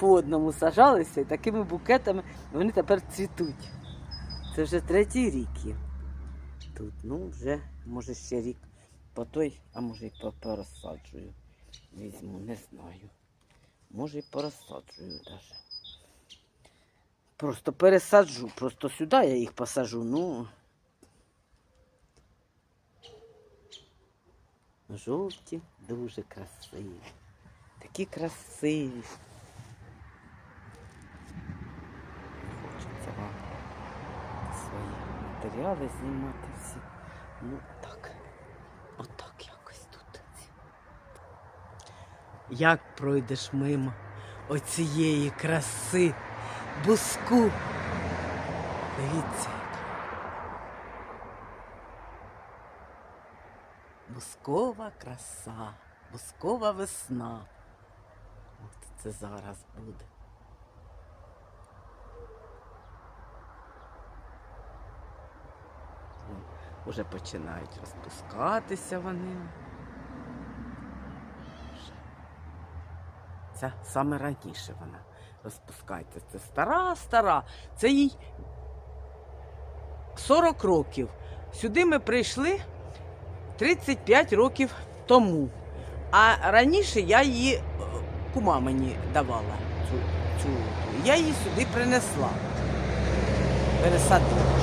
по одному сажалися, і такими букетами вони тепер цвітуть. Це вже третій рік є. Тут, ну, вже, може, ще рік по той, а може і по- порозсаджую. Візьму, не знаю. Може і порозсаджую навіть. Просто пересаджу, просто сюди я їх посажу, ну. Жовті, дуже красиві. Такі красиві. Матеріали знімати всі. Ну так. Отак якось тут. Як пройдеш мимо оцієї краси, буску. Дивіться. Бускова краса, бускова весна. От це зараз буде. Уже починають розпускатися вони. Це саме раніше вона розпускається. Це стара, стара. Це їй 40 років. Сюди ми прийшли 35 років тому. А раніше я її е, кума мені давала. Цю, цю. Я її сюди принесла. Пересадила.